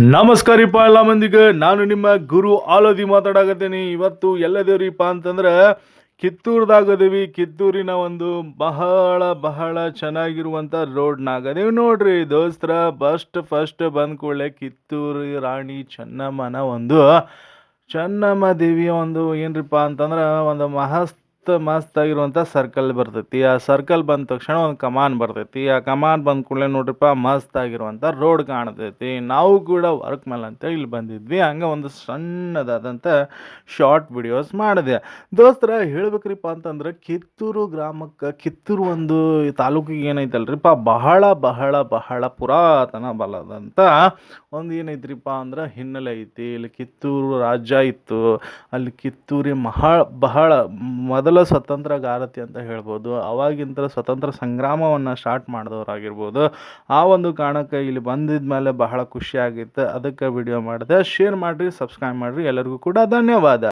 ನಮಸ್ಕಾರಿಪ್ಪ ಎಲ್ಲ ಮಂದಿಗೆ. ನಾನು ನಿಮ್ಮ ಗುರು ಆಲೋದಿ ಮಾತಾಡಕತ್ತೀನಿ. ಇವತ್ತು ಎಲ್ಲದೇವ್ರಿಪ್ಪ ಅಂತಂದ್ರೆ ಕಿತ್ತೂರ್ದಾಗದೇವಿ ಕಿತ್ತೂರಿನ ಒಂದು ಬಹಳ ಬಹಳ ಚೆನ್ನಾಗಿರುವಂಥ ರೋಡ್ನಾಗದೇವಿ ನೋಡ್ರಿ. ದೋಸ್ತ್ರ ಫಸ್ಟ್ ಫಸ್ಟ್ ಬಂದ ಕೂಡಲೇ ಕಿತ್ತೂರು ರಾಣಿ ಚೆನ್ನಮ್ಮನ ಒಂದು ಚೆನ್ನಮ್ಮ ದೇವಿಯ ಒಂದು ಏನ್ರಿಪ್ಪ ಅಂತಂದ್ರೆ ಒಂದು ಮಸ್ತ್ ಮಸ್ತ್ ಆಗಿರುವಂಥ ಸರ್ಕಲ್ ಬರ್ತೈತಿ. ಆ ಸರ್ಕಲ್ ಬಂದ ತಕ್ಷಣ ಒಂದು ಕಮಾನ್ ಬರ್ತೈತಿ. ಆ ಕಮಾನ್ ಬಂದ ಕೂಡಲೇ ನೋಡ್ರಿಪ್ಪ ಮಸ್ತ್ ಆಗಿರುವಂಥ ರೋಡ್ ಕಾಣ್ತೈತಿ. ನಾವು ಕೂಡ ವರ್ಕ್ ಮೇಲೆ ಅಂತ ಇಲ್ಲಿ ಬಂದಿದ್ವಿ. ಹಂಗೆ ಒಂದು ಸಣ್ಣದಾದಂಥ ಶಾರ್ಟ್ ವಿಡಿಯೋಸ್ ಮಾಡಿದೆ. ದೋಸ್ತರ, ಹೇಳ್ಬೇಕ್ರಿಪ್ಪ ಅಂತಂದ್ರೆ ಕಿತ್ತೂರು ಗ್ರಾಮಕ್ಕೆ, ಕಿತ್ತೂರು ಒಂದು ತಾಲೂಕಿಗೆ ಏನೈತಲ್ರಿಪ್ಪ, ಬಹಳ ಬಹಳ ಬಹಳ ಪುರಾತನ ಬಲದಂಥ ಒಂದು ಏನೈತ್ರಿಪ್ಪ ಅಂದ್ರೆ ಹಿನ್ನೆಲೆ ಐತಿ. ಇಲ್ಲಿ ಕಿತ್ತೂರು ರಾಜ್ಯ ಇತ್ತು. ಅಲ್ಲಿ ಕಿತ್ತೂರಿ ಮಹಾ ಬಹಳ ಮೊದಲ ಸ್ವತಂತ್ರ ಗಾರತಿ ಅಂತ ಹೇಳ್ಬೋದು ಅವಾಗಿಂತ ಸ್ವತಂತ್ರ ಸಂಗ್ರಾಮವನ್ನು ಸ್ಟಾರ್ಟ್ ಮಾಡಿದವರಾಗಿರ್ಬೋದು. ಆ ಒಂದು ಕಾರಣಕ್ಕೆ ಇಲ್ಲಿ ಬಂದಿದ ಮೇಲೆ ಬಹಳ ಖುಷಿ ಆಗಿತ್ತು. ಅದಕ್ಕೆ ವಿಡಿಯೋ ಮಾಡಿದೆ. ಶೇರ್ ಮಾಡಿರಿ ಸಬ್ಸ್ಕ್ರೈಬ್ ಮಾಡಿರಿ. ಎಲ್ಲರಿಗೂ ಕೂಡ ಧನ್ಯವಾದ.